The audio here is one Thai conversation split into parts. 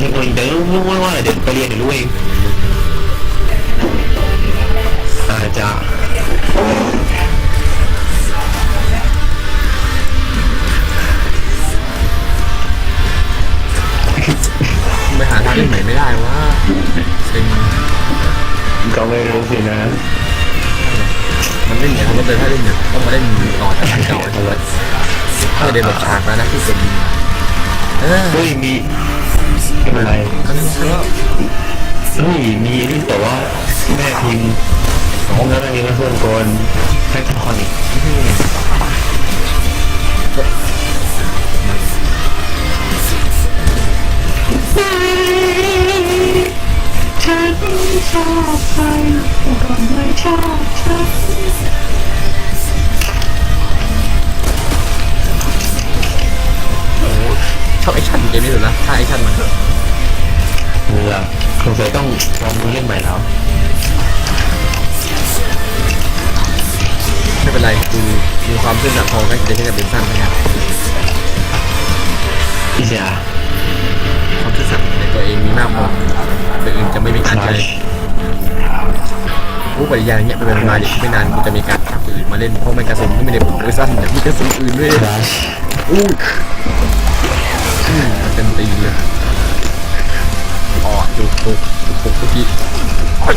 นี่เองเดี๋ยวรู้ว่าเดี๋ยวไปเรียนเดี๋ยวรู้เองอาจจะไปหาทางเล่นใหม่ไม่ได้วะเซ็งก็ไม่รู้สินะ มันเล่นเนี่ยเขาก็เลยถ้าเล่นเนี่ยต้องมาเล่นต่อจากทางเก่าไอ้ตัวถ้าจะเดินแบบฉากแล้วนะที่สุดเออเฮ้ยมี อะไรก็นั่นก็เฮ้ยมีนี่แต่ว่าแม่พิมพ์สองแล้วอันนี้ก็ส่วนกลแพทคอนิกฉันชอบใครแต่ก็ไม่ชอบฉัน เกมนี้สุดนะถ้าแอคชั่นมันเหรอสงสัยต้องลองดูเล่นใหม่แล้ว ไม่เป็นไรกูมีความซื่อสัตย์พอก็จะเล่นกับเป็นสั้นนะครับพี่เสียความซื่อสัตย์ในตัวเองมีมากพอตัวอื่นจะไม่มีการใช้ผู้ปริยายเนี่ยเป็นมาเด็กไม่นานกูจะมีการทักอื่นมาเล่นเพราะมันกระสุนที่ไม่ได้ผมเลยสั้นแต่มีกระสุนอื่นด้วยคราชอู้อืม เต็มตีเลยอ๋อจุกจุกจุกจุกเมื่อกี้โอ๊ย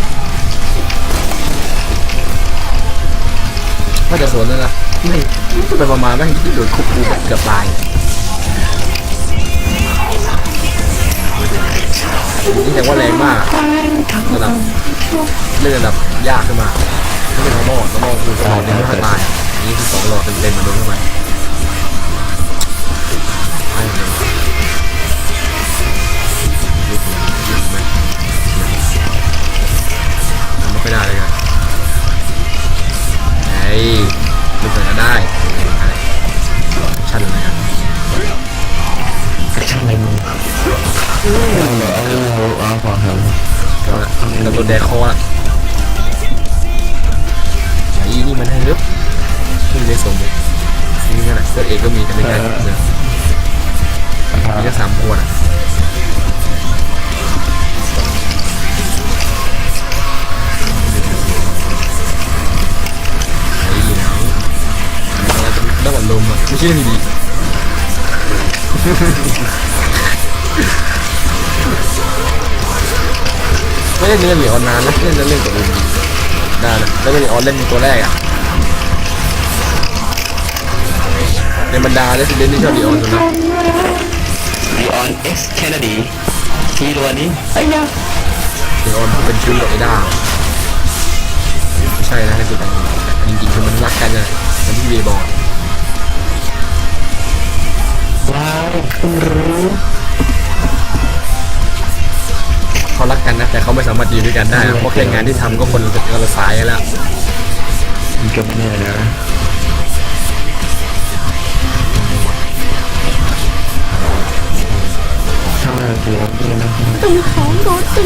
ถ้าจะสวนนั่นะไม่ไปประมาณไม่ที่โดนคุกกูเกือบตายนี่แต่ว่าแรงมากระดับเล่นระดับยากขึ้นมาถ้าเป็นน้องม่น้องโม่คือสองยังไม่ค่อยตายอะนนี้คือสองหลอดเต็มๆมาโดนเข้าไป ไม่ได้เลยกันเฮ้ลุกเลยก็ได้อะไชันเลยครับชั่นอะไรมึงเอาเหรอาเอาพอครับก็กระโดดแดกคอละไอ้นี่มันให้ลึกขึ้นได้สมบูรณ์นี่นั่นแหละเสื้อเอกก็มีแต่ไม่ใช่เสื้อมีแค่สามคนอะ ลลมอะไม่ใช่ดีดีไม่ได้เล่นเหรียญนานนะเล่นเล่นกับลุงได้นะแล้วเป็นออนเล่นตัวแรกอะในบรรดาเลสเดนที่ชอบดีออนสุดนะดีออนเอ็กซ์แคนาดีทีตัวนี้ไอ้ยาดีออนเป็นชื่อกับไอ้ด้าไม่ใช่นะให้สุดแต่จริงๆคือมันรักกันนะเหมันที่เวบอก ว้าวเพิ่งรู้เขารักกันนะ แต่เขาไม่สามารถอยู่ด้วยกันได้นะเพราะแค่งานที่ทำก็คนละคนละสายกันแล้ว มันก็ไม่แน่นะถ้าตัวนี้นะตีของโดนตี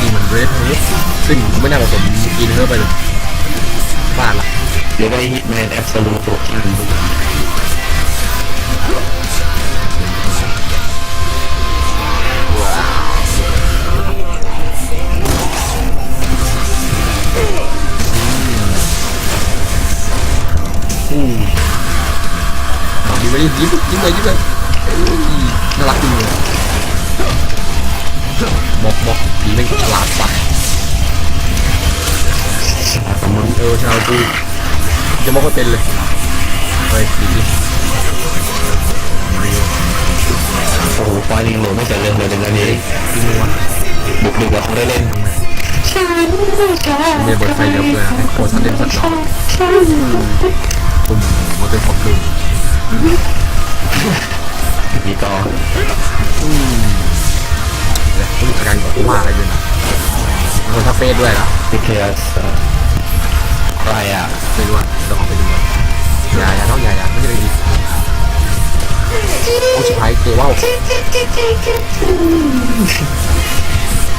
นี่มันเรดเฮดซึ่งไม่น่าผสมกินเข้าไปเลยบ้าละหรือว่าฮิตแมนแอบสูตตัวจริง ยิ้มไปยิ้มยิ้มเลยยิ้มเลยน่ารักจริงเลยบอกบอกผีแม่งฉลาดปะฉลาดกับมึงเออชาวกูจะบอกว่าเป็นเลยเฮ้ยดีดิโอ้โหไฟลิงโหลไม่เสร็จเลยเลยนะนี่จริงวะบุกดึกว่าเขาได้เล่นฉันไม่กล้าไม่เปิดไฟเดี๋ยวเพื่อนให้โค้ชเล่นสักหน่อยฉันปุ่มมันเป็นของคืนมี ต่อเลยผู้จัดการของกูว่าอะไรอยู่นะมีคนทักเฟซด้วยล่ะพิเทียสใครอะไม่รู้อะลองไปดูอะอย่าอย่าน้องอย่าอย่าไม่ใช่เลยดีโอ้ชิบหายเกว่าว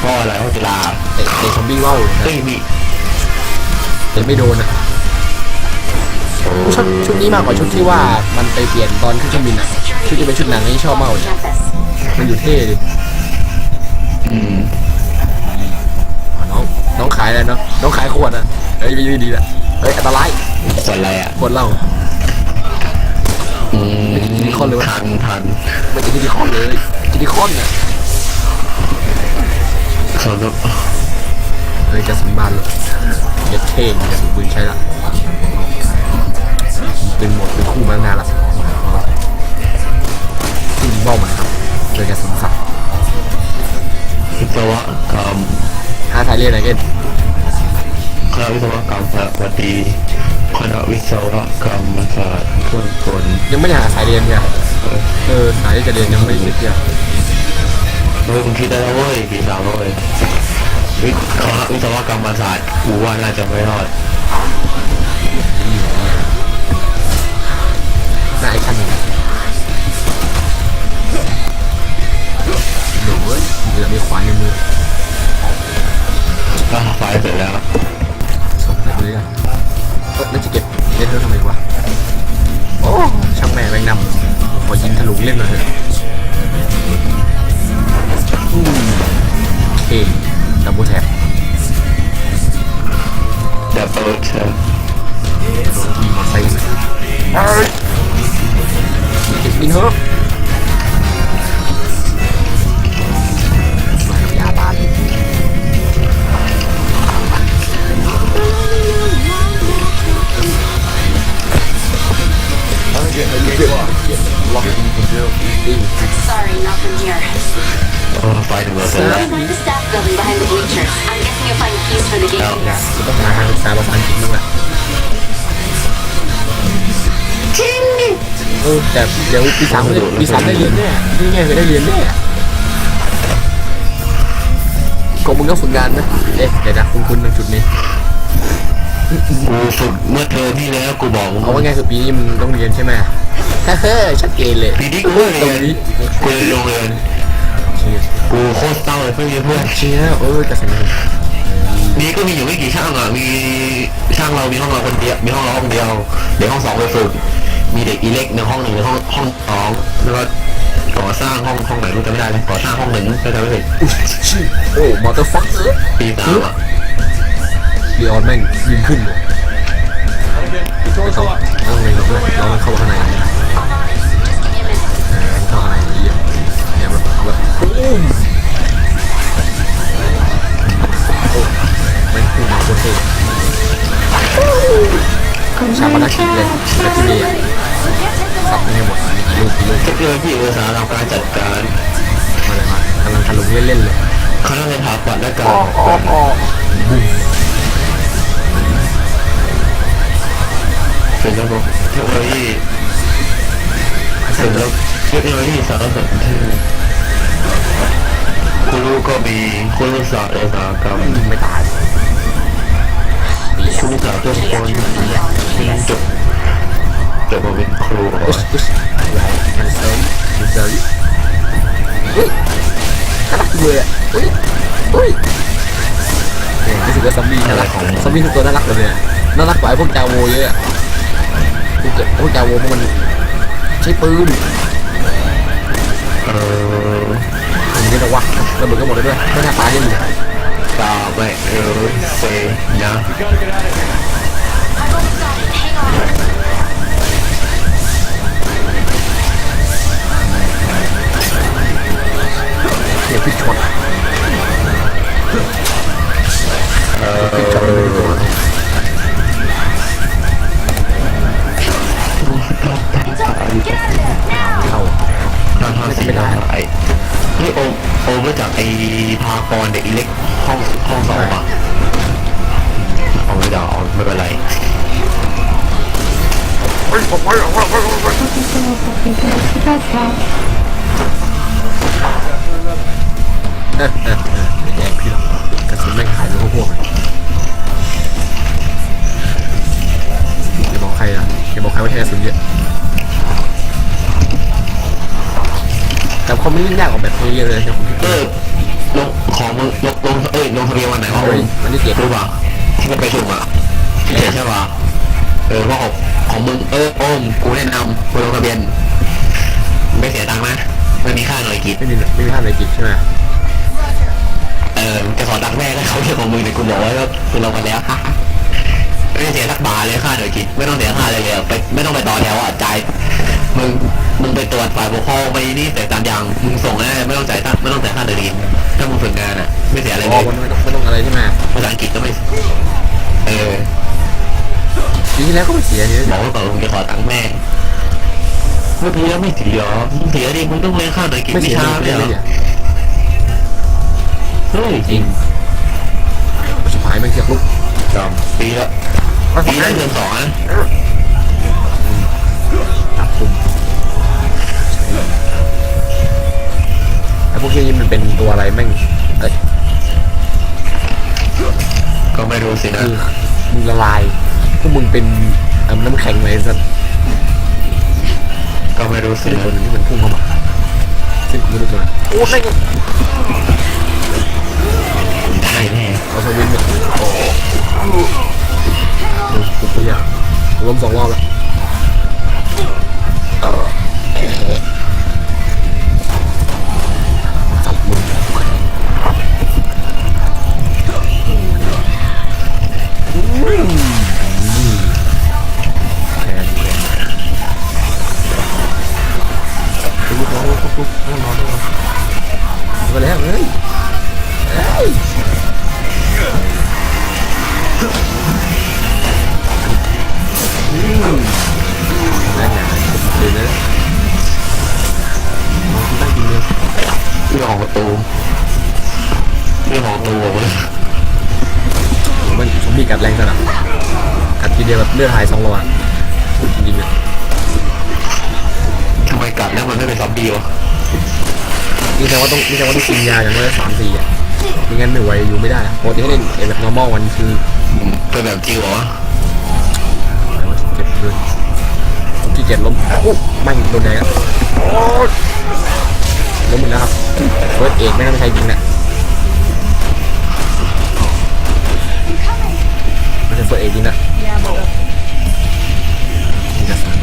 พ่ออะไรพ่อจุฬาเตะเตะซอมบี้ว่าวเลยนะเฮ้ยมีเตะไม่โดนอะ ชุดชุดนี้มากกว่าชุดที่ว่ามันไปเปลี่ยนตอนขึ้นเครื่องบินอะชุดที่เป็นชุดหนังนี่ชอบมากเลยมันอยู่เท่ดิอืมอ๋อน้องน้องขายอะไรเนาะน้องขายขวดอะเฮ้ยไม่ดีแหละเฮ้ยอันตรายส่วนอะไรอะขวดเหล้าอืมซิลิคอนเลยวะทันทันไม่ใช่ซิลิคอนเลยซิลิคอนอะสำหรับเฮ้ยจะสินบ้านเลยเย็ดเท่งจะสินปืนใช้ละ เป็นหมดเป็นคู่มาตั้งนานละขึ้นบ้ามันครับเจอแกสินสัตว์วิศวกรรมหาทายเรียนอะไรกันคณะวิศวกรรมสวัสดีคณะวิศวกรรมศาสตร์เครื่องกลยังไม่ได้หาสายเรียนเนี่ยเออสายที่จะเรียนยังไม่ได้เนี่ยมึงคิดได้แล้วเว้ยปีสามวเว้ยวิคณะวิศวกรรมศาสตร์กูว่าน่าจะไม่รอด น้าไอ้คันหนึ่งหนูเว้ยเดี๋ยวมีขวานในมือก็ไฟเสร็จแล้วส่งไปเลยกันเอ้ยแล้วจะเก็บเล่นเรื่องทำไมวะโอ้ช่างแม่แม่งนำขอยิงถลุงเล่นหน่อยเถอะอืมโอเคดับเบิลแท็บแต่เปิดเธอโดนทีมอไซค์เอ้ยเก็บบินเถอะมากับยาบาล Sorry, not from here. เออไฟถึงเราเสร็จแล้ว The staff building behind the bleachers. I'm guessing you'll find keys for the gate No. here. จะต้องหาท เออแต่เดี๋ยวปีสามได้ปีสามได้เรียนแน่นี่ไงเคยได้เรียนแน่กมึงต้องฝึกงานไหมเอ๊ะเดี๋ยวนะคุณคุณตรงจุดนี้กูฝึกเมื่อเทอมที่แล้วกูบอกมึงเอาว่าไงคือปีนี้มึงต้องเรียนใช่ไหมเฮ้ยชัดเจนเลยปีนี้กูไม่ตรงเรียนนี้กูเรียนโรงเรียนเชียร์กูโคตรเศร้าเลยเพื่อนมีเพื่อนเชียร์เออจะสนุกนี่ก็มีอยู่ไม่กี่ช่างอะมีช่างเรามีห้องเราคนเดียวมีห้องเราห้องเดียวเดี๋ยวห้องสองไปฝึก มีเด็กอิเล็กในห้องหนึ่งในห้องห้องสองแล้วก็ก่อสร้างห้องห้องไหนรู้จำไม่ได้เลยก่อสร้างห้องหนึ่งก็จำไม่ผิดโอ้มอเตอร์ฟัคเออปีสามอะลีออนแม่งยิงขึ้นเลยไม่ต้องต้องเรียนกับเพื่อนเราเข้าข้างในเออเข้าข้างในดีอะเนี่ยแบบแบบปุ้มโอ้แม่งพุ่งมาโคตรเท่ชาปนกิจเลยแล้วที่นี่อะ ซับไม่หมดมีกี่ลูกกี่ลูกเทคโนโลยีอุตสาหกรรมการจัดการมาเลยมากำลังทะลุเล่นๆเลยคณะสถาปัตย์และการบุ้มเป็นระบบเทคโนโลยีเป็นระบบเทคโนโลยีสารสนเทศครูก็มีครูศาสตร์อุตสาหกรรมไม่ตายครูศาสตร์ทุกคนจบ จบมาเป็นครูอุ๊ยอุ๊ยอะไรมันเซอร์มันเซอร์เฮ้ยน่ารักจังเลยอะเฮ้ยเฮ้ยเนี่ยรู้สึกว่าซอมบี้น่ารักของซอมบี้ทุกตัวน่ารักหมดเลยอะน่ารักกว่าไอ้พวกจาโวเยอะอะพวกเกิดพวกจาโวพวกมันใช้ปืนเออผมนี่นะวะระเบิดก็หมดเลยด้วยไม่น่าตายได้เลยตาไม่เออเซนะ เดี๋ยวพิชช็อตเออพิชช็อตเลยไม่โดนเข้าทางทางสีดาไอ้เฮ้ยโอโอมาจากไอ้พากรเด็กอิเล็กห้องห้องสองอะเอาไม่ได้เอาไม่เป็นไรเออเออเออไม่ แดงพี่หรอกกระสุนแม่งหายไปพวกๆเลยอย่าบอกใครนะอย่าบอกใครว่าใช้กระสุนเยอะแต่คอมไม่ได้ยากกว่าแบบนี้เยอะเลยนะผมคิดเอว่าอลงของมึงลงลงเอ้ยลงทะเบียนวันไหนวะเฮ้ยมันที่เจ็ดรู้ป่ะที่มันไปสุ่มอะเจ็ดใช่ป่ะเออเพราะของของมึงเออโอมกูแนะนำกูลงทะเบียน ไม่เสียตังค์นะไม่มีค่าหน่วยกิจไม่มีไม่มีภาพในกิจใช่ไหม ไม่ใช่ของมึงเนี่ยกูบอกไว้ว่ากูลงมาแล้วไม่ต้องเสียสักบาทเลยค่าหน่วยกิจไม่ต้องเสียค่าเลยเลยไปไม่ต้องไปต่อแถวอะจ่ายมึงมึงไปตรวจฝ่ายปกครองไปนี่แต่ตามอย่างมึงส่งแน่ไม่ต้องจ่ายตังไม่ต้องจ่ายค่าเดินดินถ้ามึงฝึกงานอะ ไม่เสียอะไรอ๋เลอยมันไม่ต้องไม่ต้องอะไรใช่ไหมภาษาอังกฤษก็ไม่เออปีที่แล้วก็ไม่เสียนี่บอกว่าก่อนมึงจะขอตังค์แม่เมื่อปีแล้วไม่เสียมึงเสียดิมึงต้องเลี้ยงค่าหน่วยกิจไม่วิเสียชาไม่ไม่เสียใช่ไม่เหรอ เสียเฮ้ยจริงชิบหายแม่งเสียบลูกจอมปีละปีละเดือนสองนะตับปุ่มไอ้พวกนี้มันเป็นตัวอะไรแม่งเอ้ยก็ไม่รู้สินะคือมึงละลายพวกมึงเป็นเอิ่มน้ำแข็งเลยสัตว์ก็ไม่รู้สิซึ่งนะตัวหนึงที่มันพุ่งเข้ามาซึ่งกูไม่รู้ตัวไหนโอ้แม่งได้ แน่เอาสวิงเนี่ยโอ้โดทีเดียวแบบเลือดหายสองโลอะจริงๆเลยทำไมกัดแล้วมันไม่เป็นซอมบี้วะนี่แสดงว่าต้องนี่แสดงว่าต้องกินยาอย่างน้อยสามสี่อะไม่งั้นไม่ไหวอยู่ไม่ได้อะปกติให้เล่นไอ้แบบ normal วันคือเป็นแบบจริงเหรออะไรวะเจ็บเกินที่เจ็ดล้มโอ้ไม่โดนแดงอะโอ้ล้มหมดแล้วครับเฟิร์สเอกไม่น่าไม่ใช่ยิงน่ะไม่ใช่เฟิร์สเอกยิงน่ะ นี่จะสั่น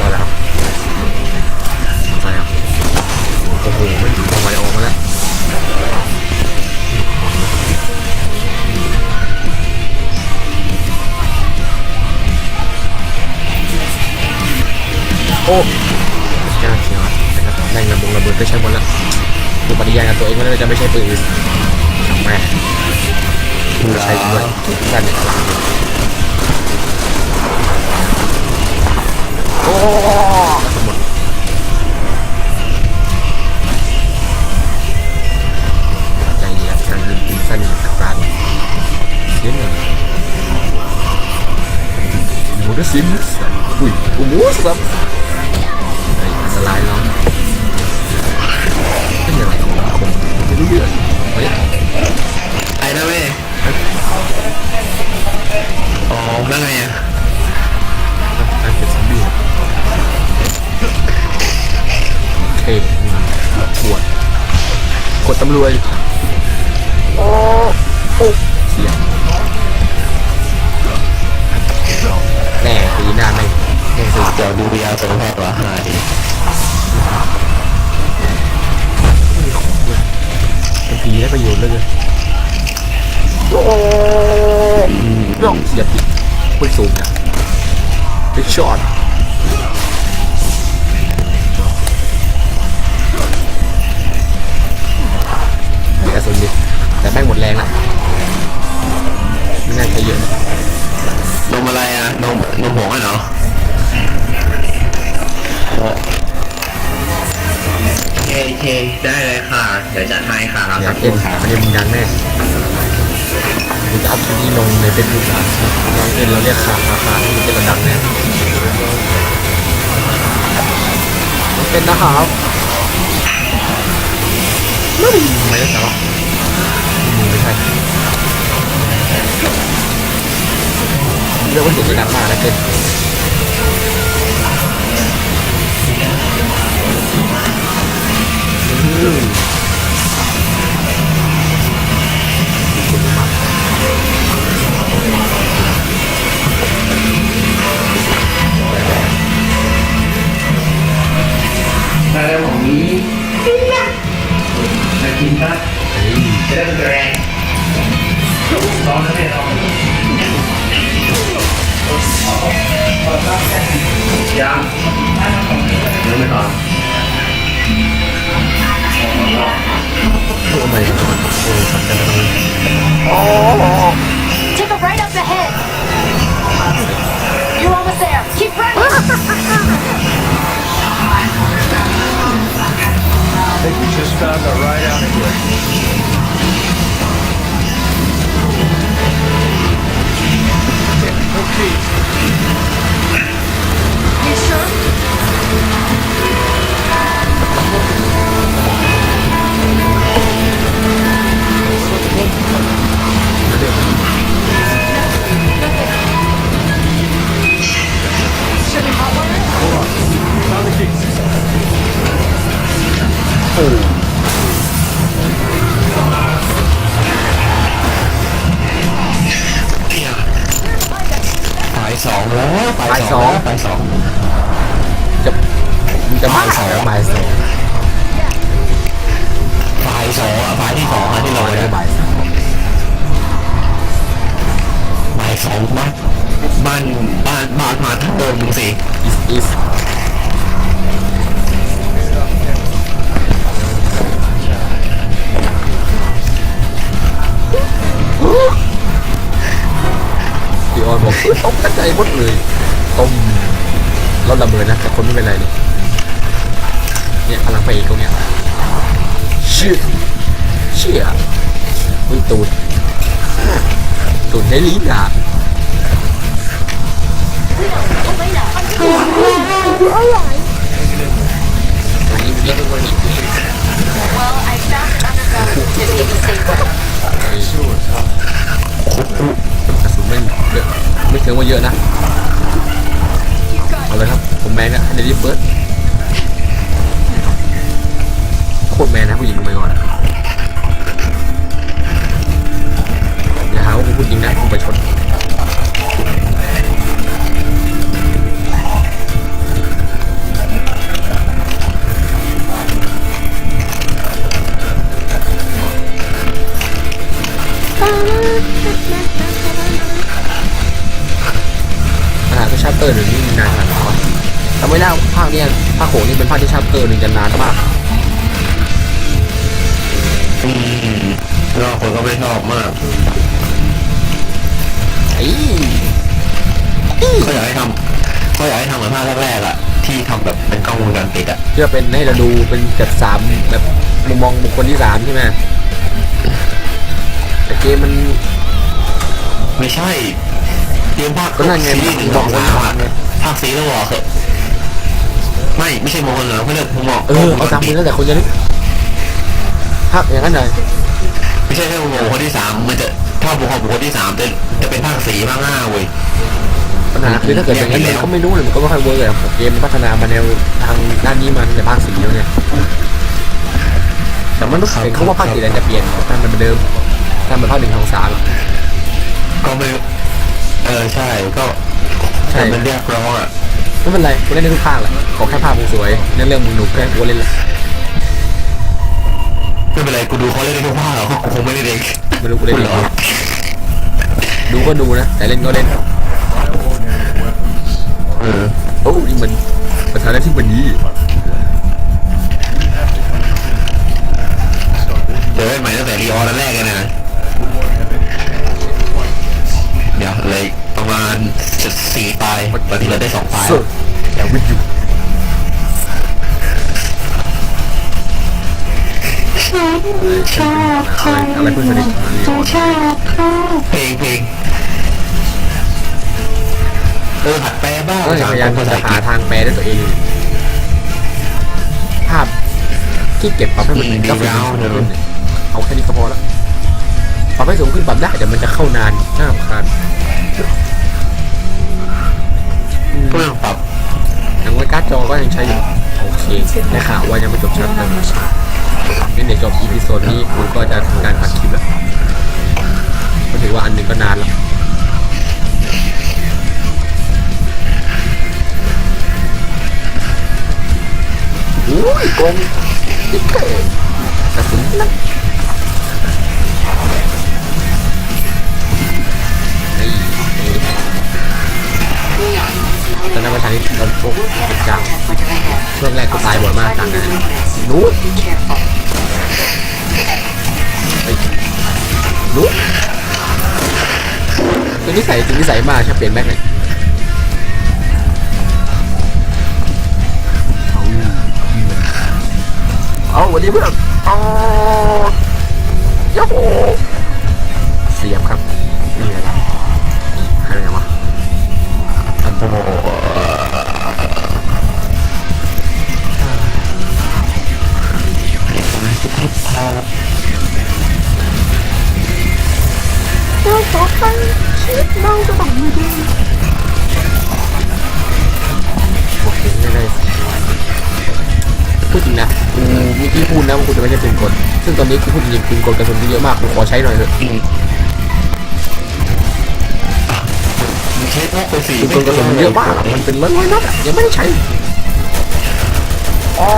มาแล้วครับมาแล้วโอ้โหไม่ถึงจังหวะออกมาแล้วโอ้ยากเชียวนะครับแม่งระบงระเบิดก็ใช้หมดแล้ว ดูปฏิญาณกับตัวเองว่าจะไม่ใช่ปืนอื่นแม่ใช้ด้วยกันเนี่ยโอ้กระสุนหมดใจเย็นการยิงปืนสั้นอัตราเสียงหนึ่งโมเดลซิมอุ้ยโอ้โหสับไอ้อันตรายเนา ไม่รู้เรื่องเฮ้ยไอ้นะเว้ยอ๋อแล้วไงอะอันเป็นซอมบี้โอเคปวดกดตำรวจโอ้โอ้เสียงแน่ตีหน้าไม่งแม่งสุดเดี๋ยวดูวิทยาสัมภาษณ์ว่าหาดี นผีได้ประโยชน์เลยโอ้ย่องเสียบดิคุยสูงเนี่ยบิ๊กช็อตกระสุนดิแต่แม่งหมดแรงละไม่น่าใช้เยอะนะนมอะไรอะนมนมผงอะเนาะ เคเคได้เลยค่ะ เดี๋ยวจัดให้ค่ะเราอยาสักกคเอ็นค่ะอันนี้มึงดังแน่กูจะเอาคลิปนี้ลงในเฟซบุ๊กนะเราเอ็นเราเรียกขาขาขาที่มันจะดังแน่เป็นนะครับไม่ไม่ได้สาระมือไม่ใช่เรียกว่าเสียงดังมากนะเป็น แต่ของนี้จะกินได้เริ่มแรงตอนนั้นเนี่ยเรายังยังไม่ตอน Oh my god. Oh. Tip it right up ahead. You're almost there. Keep running. I think we just found the right out of here. Okay. Water? Found the keys. เนี่ยฝ่ายสองแล้ นะเอาเลยครับผมแมนนะเดลี่เฟิร์สโคตรแมนนะผู้หญิงไปก่อนอย่าหาว่าผมพูดจริงนะผมไปชน ขนาดที่ชัปเตอร์หนึ่งนี่นานขนาดไหนวะแต่ไม่น่าภาคเนี้ยภาคโขงนี่เป็นภาคที่ชัปเตอร์หนึ่งจะนานมากอืมแล้วคนก็ไม่ชอบมากไอ้เขาอยากให้ทำเขาอยากให้ทำเหมือนภาคแรกๆอะ ที่ทำแบบเป็นกล้องวงจรปิดอะเพื่อเป็นให้เราดูเป็นแบบสามแบบมุมมองบุคคลที่สามใช่ไหมแต่เกมมัน ไม่ใช่ เตรียมภาคก็นั่นไงซีรีส์หนึ่งสองสามอะภาคซีแล้วบอกเถอะไม่ไม่ใช่มองคนเหรอไม่เลิกผมบอกเออเอาตามมือแล้วแต่คนจะนึกภาพอย่างนั้นเลยไม่ใช่แค่มองคนที่สามมันจะถ้าบุคคลบุคคลที่สามจะจะเป็นภาคสีภาคห้าเว้ยปัญหาคือถ้าเกิดอย่างนั้นมันก็ไม่รู้เลยมันก็ไม่ค่อยเวิร์กเลยเกมมันพัฒนามาแนวทางด้านนี้มาในภาคสีแล้วเนี่ยแต่มันรู้สึกเขาว่าภาคสีอะไรจะเปลี่ยนถ้ามันเป็นเดิมถ้ามันภาคหนึ่งสองสามก็ไม่ เออใช่ก็ใช่มันเรียกร้องอะไม่เป็นไรกูเล่นได้ทุกภาคแหละขอแค่ภาพมึงสวยเรื่องเรื่องมึงหนุกแค่กูเล่นแหละไม่เป็นไรกูดูเขาเล่นได้ทุกภาคหรอกเพราะกูคงไม่ได้เด็กไม่รู้กูเล่นดีดูก็ดูนะ แต่เล่นก็เล่นเออโอ้นี่มันประธานาธิบดีเจอกันใหม่ตั้งแต่รีออนั่นแรกเลยนะ เดี๋ยวเลยประมาณจะสี่ตายตอนที่เราได้สองตายโซ่อย่าวิทยุฉันชอบใครจะชอบเขาเพลงเพลงเออหัดแปลบ้างก็พยายามภาษาจะอังกหาฤษทางแปลด้วยตัวเอง ภาพที่เก็บปรับให้มันกราฟิกเอาแค่นี้ก็พอแล้วปรับให้สูงขึ้นปรับได้แต่มันจะเข้านานน่ารำคาญ ก็ไม่ต้องปรับย่างไว้การ์ดจอก็ยังใช้อยู่โอเคได้ข่าวว่ายังไม่จบชัดเลยงั้นเดี๋ยวจบอีพิโซดนี้กูก็จะทำการตัดคลิปแล้วก็ถือว่าอันหนึ่งก็นานแล้วอุ้ยกงติ๊กเกอร์กระสุนนัก อนนั้นประชาธิปตอนพวกจังช่วงแรกกูตายบ่อยมากต่างกัน Luminous. รู้ Be careful. รู้ตัวนิสัยตัวนิสัยมากชอบเปลี่ยนแม็กเลยเอาวันนี้เพื่อนเอาโย่เสียบครับนี่ไงล่ะอะไรวะโอ้โห พาโอเคไม่ได้พูดจริงนะกูเมื่อกี้พูดนะว่ากูจะไม่ใช่ปืนกลซึ่งตอนนี้กูพูดจริงๆปืนกลกระสุนกูเยอะมากกูขอใช้หน่อยเถอะมึงใช้พวกไปสี่ปืนกลกระสุนมันเยอะมากมันเป็นร้อยๆนัดอะยังไม่ได้ใช้อ๋อ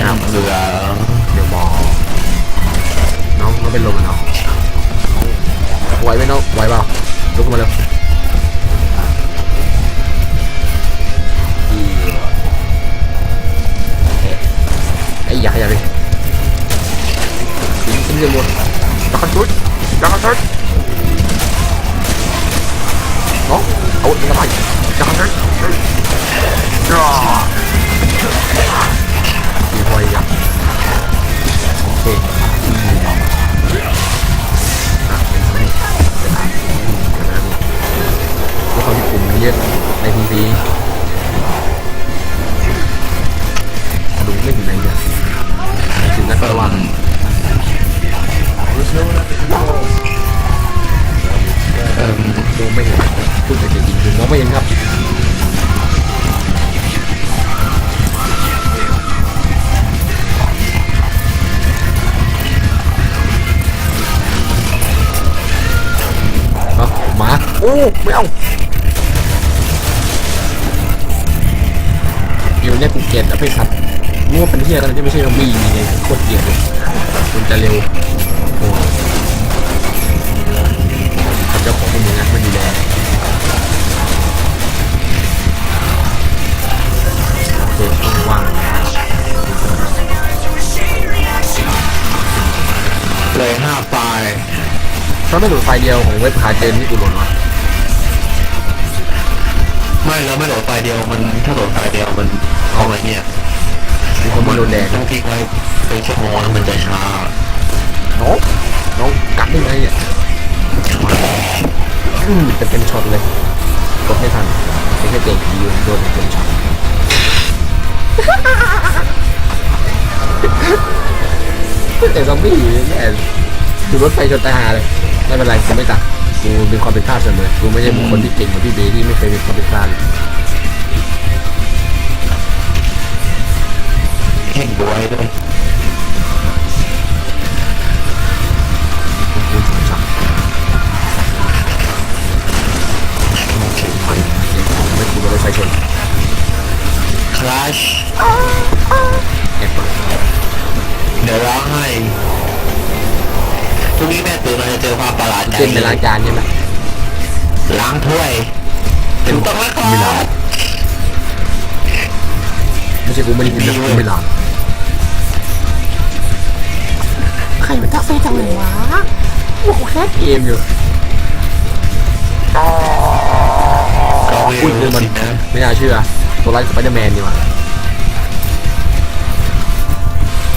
น้ำเรือเดี๋ยว มอน้องน้องเป็นลมอะน้องไหวไหมน้องไหวเปล่าลุกมาเร็วไอ้ยอย่าขยับเลยขึ้นเรือหมดดักกันชุดดักกันชุดน้องเอาทำไมดักกันชุด ไม่ดูดไฟล์เดียวของเว็บขาเจนที่กูโหลดมาไม่แล้วไม่โหลดไฟล์เดียวมันถ้าโหลดไฟล์เดียวมันเอาอะไรเนี่ยมีคนมาโดนแดงต้องทิ้งไว้เป็นชั่วโมงแล้วมันจะช้าน้องน้องกัดได้ไงเนี่ยอืมเป็นเป็นช็อตเลยกดไม่ทันเป็นแค่เตะผีอยู่โดนเป็นช็อตแต่ซอมบี้แย่ดูรถไฟชนตายหาเลย ไม่เป็นไรกูไม่ตัดกูมีความผิดพลาดเสมอกูไม่ใช่คนที่เก่งเหมือนพี่เบย์ที่ไม่เคยมีความผิดพลาดเลยเห็นด้วยด้วยกูสงสารโอเคไม่กูโดนรถไฟชนคลาชแอบเปิดเดี๋ยวร้องให้ พรุ่งนี้แม่ตื่นมาจะเจอความประหลาดใจเจนเป็นรายการใช่ไหมล้างถ้วยถูกต้องแล้วคไม่ล้ารังบไม่ใช่กูไม่ได้กินนะกูไม่ล้างใครมันทักเฟซจังเลยวะกูแค่เกมอยู่ก็ไม่อุ้ยรู้มันสินะไม่น่าเชื่อตัวร้ายสไปเดอร์แมนนี่หว่า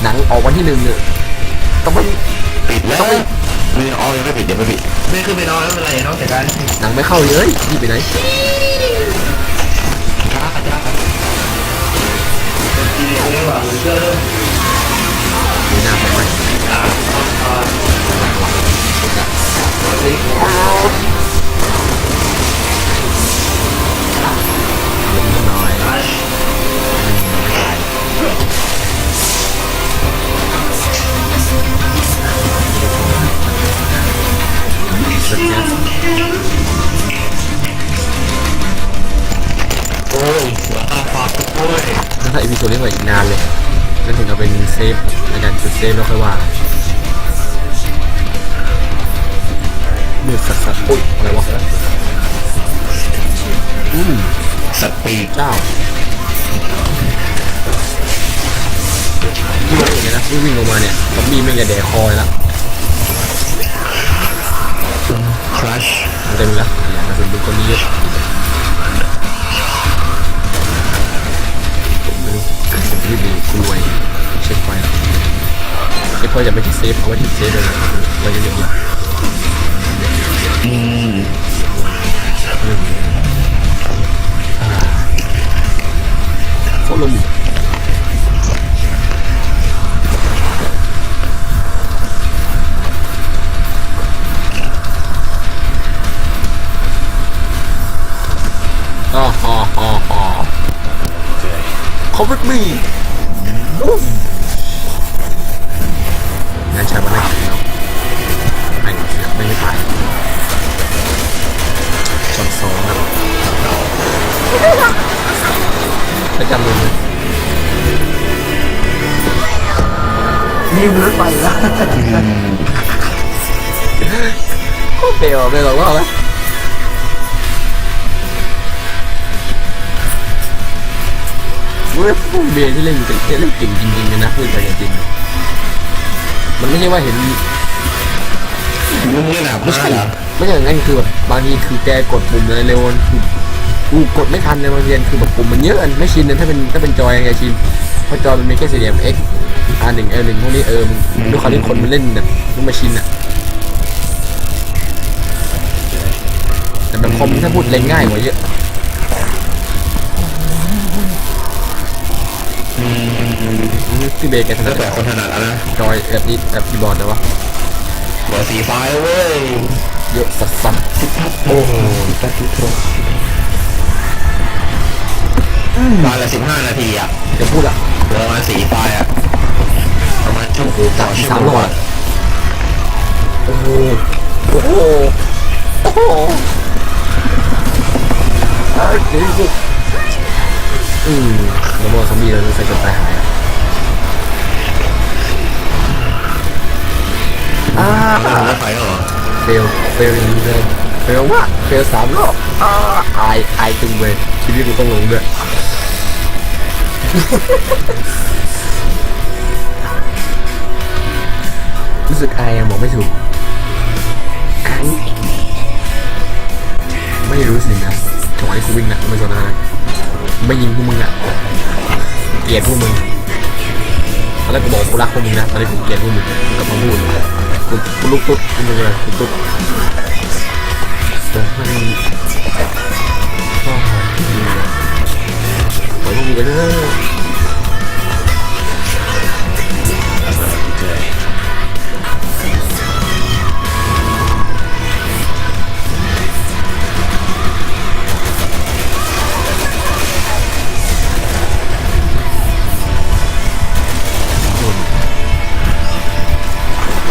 หนังออกวันที่หนึ่งเนี่ยต้องเป็น ปิดแล้วไม่อ๋อยังไม่ปิดยังไม่ปิดไม่ขึ้นไปนอนแล้วเป็นไรน้องจัดการหนังไม่เข้าเลยนี่ไปไหน เซฟแล้วค่อยว่ามืดสัสๆโอ๊ยอะไรวะอืมสัตว์ปีกเจ้าที่มันอย่างเงี้ยนะวิ่งวิ่งลงมาเนี่ยซอมบี้ไม่งจะแดกคอยแล้วครัชเต็มแล้วเนี่ยกระสุนเป็นคนนี้เยอะผมไม่รู้ผมรีบดีกูรวยเช็คไฟแล้ว เช็คไฟจะไม่ติดเซฟเพราะว่าติดเซฟเลยนะไว้เรื่อยอืมๆเขาลงอ๋ออ๋ออ๋อ cover me งั้ ประจำเลยนี่มันรถไฟแล้วโคตรเปรี้ยวเลยหรอว่าไหมเว้ยพวกเบียร์ที่เล่นเก่งเล่นเก่งจริงๆเลยนะพูดไปจริงๆมันไม่ใช่ว่าเห็นมึงเล่นแบบไม่ใช่เหรอไม่ใช่อย่างนั้นคือแบบบางทีคือแกกดปุ่มอะไรเร็วคือ กูกดไม่ทันในบางทีคือแบบปุ่มมันเยอะอันไม่ชินนะถ้าเป็นถ้าเป็นจอยไงชินเพราะจอยมันมีแค่สี่เหลี่ยม x r หนึ่ง l หนึ่งพวกนี้เออมันด้วยความที่คนมันเล่นแบบมันมาชินอะแต่แบบคอมถ้าพูดเล่นง่ายกว่าเยอะอืมพี่เบย์แกถนัแล้ดวแต่คนถนัดอะนะจอยแบบนี้แบบคีย์บอร์ดแต่ว่าหัวสีฟ้าเว้ยเยอะสัสสัสโอ้โห ตอนละสิบห้านาทีอะจะพูดอะเหลือประมาณสี่ไฟล์อะประมาณชั่วโมงสาต่อมชั่วสามโมหลงอดโอ้โหโอ้โหโอ้โหเดี๋ยวสิอืมแล้วมอซอมบี้เราใส่จนตายหายอะอ่าไม่ไฟเหรอเฟลเฟลอย่างนี้เลยเฟลมากเฟลสามรอบอ่าอายอายตึงเลยชีวิตกูต้องลงด้วย รู้สึกอายอะบอกไม่ถูก ไม่รู้สินะจังหวะที่กูวิ่งนะไม่สนอะไรไม่ยิงพวกมึงอะเกลียดพวกมึงตอนแรกกูบอกกูรักพวกมึงนะตอนนี้กูเกลียดพวกมึงกลับมาพูดกูกูลุกตุ๊ดกูมึงอะไรกูตุ๊ดแต่มัน ไปเถอะ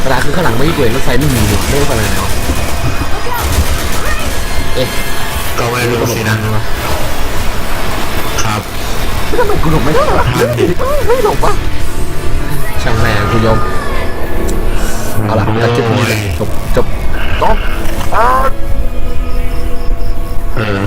กระดาษคือข้างหลังไม่มีตัวเองรถไฟไม่มีไม่รู้ไปไหนวะเอ๊ะก็ไม่รู้สินะครับ ทำไมกูหลบไม่ได้วะไม่หลบวะช่างแม่งกูยอมเอาล่ะตัดคลิปนี้เลยจบจบจบเออ